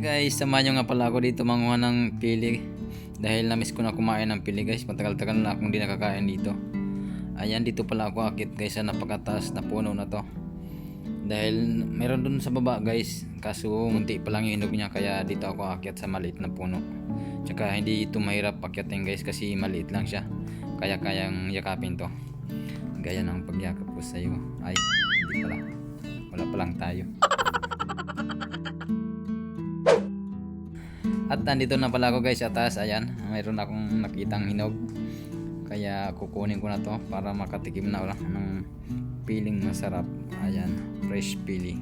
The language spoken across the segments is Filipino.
guys, samahan nyo nga pala ako dito manguha ng pili. Dahil na-miss ko na kumain ng pili guys. Matagal-tagal na akong di nakakain dito. Ayan, dito pala ako akit guys sa napakataas na puno na to. Dahil meron dun sa baba guys. Kaso munti pa lang yung inog niya kaya dito ako akit sa maliit na puno. Tsaka hindi ito mahirap akyatin guys kasi maliit lang siya. Kaya kayang yakapin to. Gaya ng pagyakap ko sa iyo. Ay, hindi pala. Wala pa lang tayo. At nandito na pala ako guys sa taas. Ayan, mayroon akong nakitang hinog. Kaya kukunin ko na to para makatikim na ulit ng piling masarap. Ayan, fresh pili.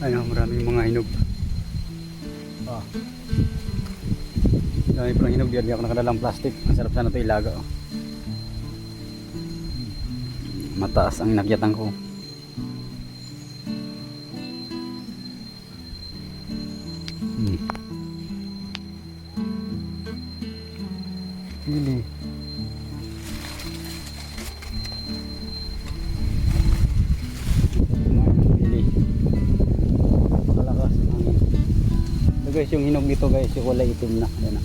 Ano, maraming mga hinog. Ah. Dami parang hinog diyan, di ako nakadalang plastic. Ang sarap sana ito ilaga. Oh. Mataas ang nagyatan ko. Pili. Guys, yung hinog nito guys, yung kulay itim na. Ayan na.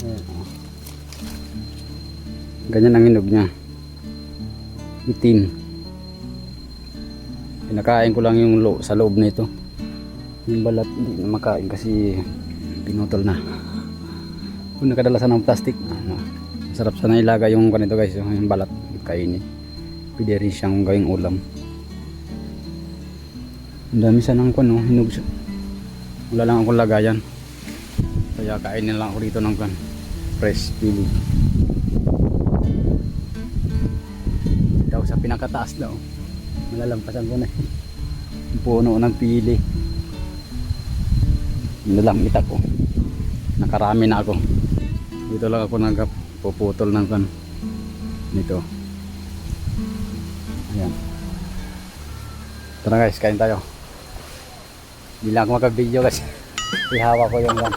Ayan. Ganyan ang hinog niya. Itim. Pinakain ko lang yung lo sa loob nito. Yung balat hindi na makain kasi pinutol na. Kung nakadalasan ng plastic, ano, masarap sana ilagay yung ganito guys, yung, balat kainin. Pwede rin siyang gawing ulam. Ang dami sanang hinog siya. Wala lang akong lagayan. Kaya kainin lang ako dito ng kan. Fresh pili. Daw sa pinakataas daw. Malalampasan ko na. eh. Puno ng pili. Yun lang itak ko. Nakarami na ako. Dito lang ako nagpuputol ng kan. Nito. Ayan. Tara guys, kain tayo. Hindi lang ako makabideo kasi ihawa ko yung lang,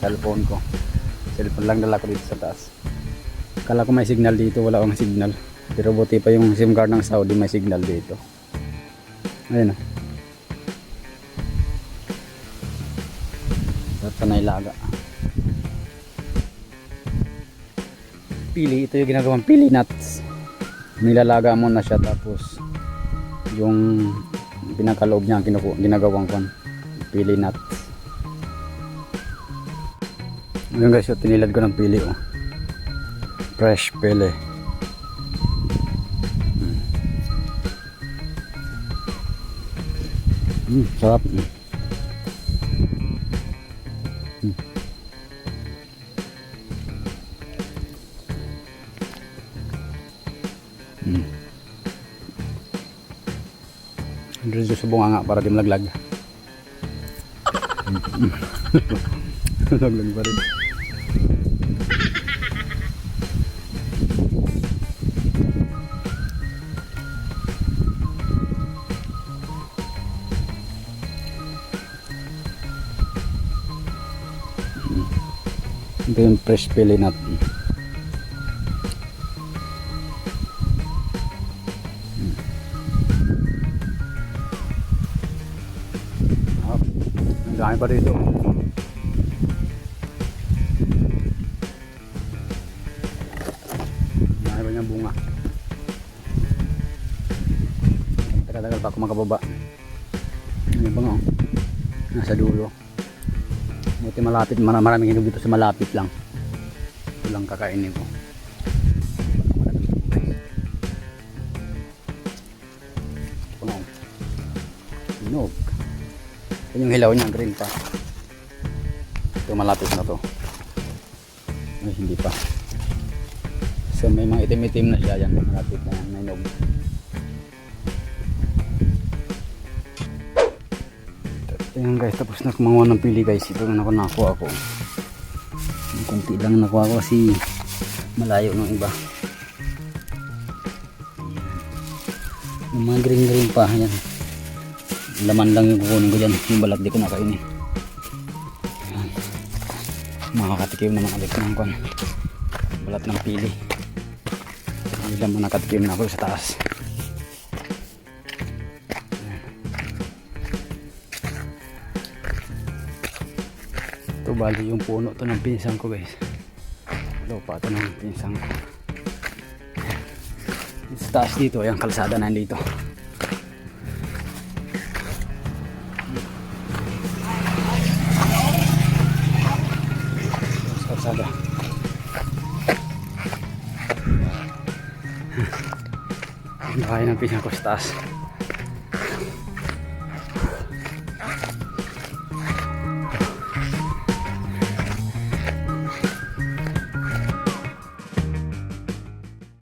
cellphone ko. Cellphone lang dala ko dito sa taas. Kala ko may signal dito, wala akong signal. Pero buti pa yung SIM card ng Saudi may signal dito. Ayun na. Sarap sa nailaga. Pili, ito yung ginagawang pili nuts. Nilalaga mo na siya tapos yung pinakaloob niya kinuku ginagawang kon pili nuts. Ngayon guys, yung tinilad ko ng pili oh. Fresh pili. Mm. Mm, sarap. Mm. Andres sa bunga nga para di malaglag. Laglag pa rin. Ito yung fresh pili natin. Dami pa. Ang dami pa niyang bunga. Tagal-tagal pa ako makababa. Ano ba nga? oh? Nasa dulo. Buti malapit, mar- maraming hinog dito sa malapit lang. Ito lang kakainin ko. Nga. Hinog. Yan yung hilaw niya, green pa. Ito malapit na to. Ay, hindi pa. So may mga itim-itim na siya yan. Malapit na yan, may hinog. Ayan guys, tapos na kumawa ng pili guys. Ito na ako nakuha ko. Kunti lang nakuha ko kasi malayo ng iba. Yung mga green green pa. Ayan laman lang yung kukunin ko dyan. Yung balat di ko nakain eh Ayan. makakatikim naman ulit ng kon balat ng pili. Hindi naman nakatikim na ako sa taas. Ayan. ito bali yung puno to ng pinsang ko guys. Lupa to ng pinsang ko. Sa taas dito yung kalsada nandito. Kalsada. Ang bahay ng sa taas.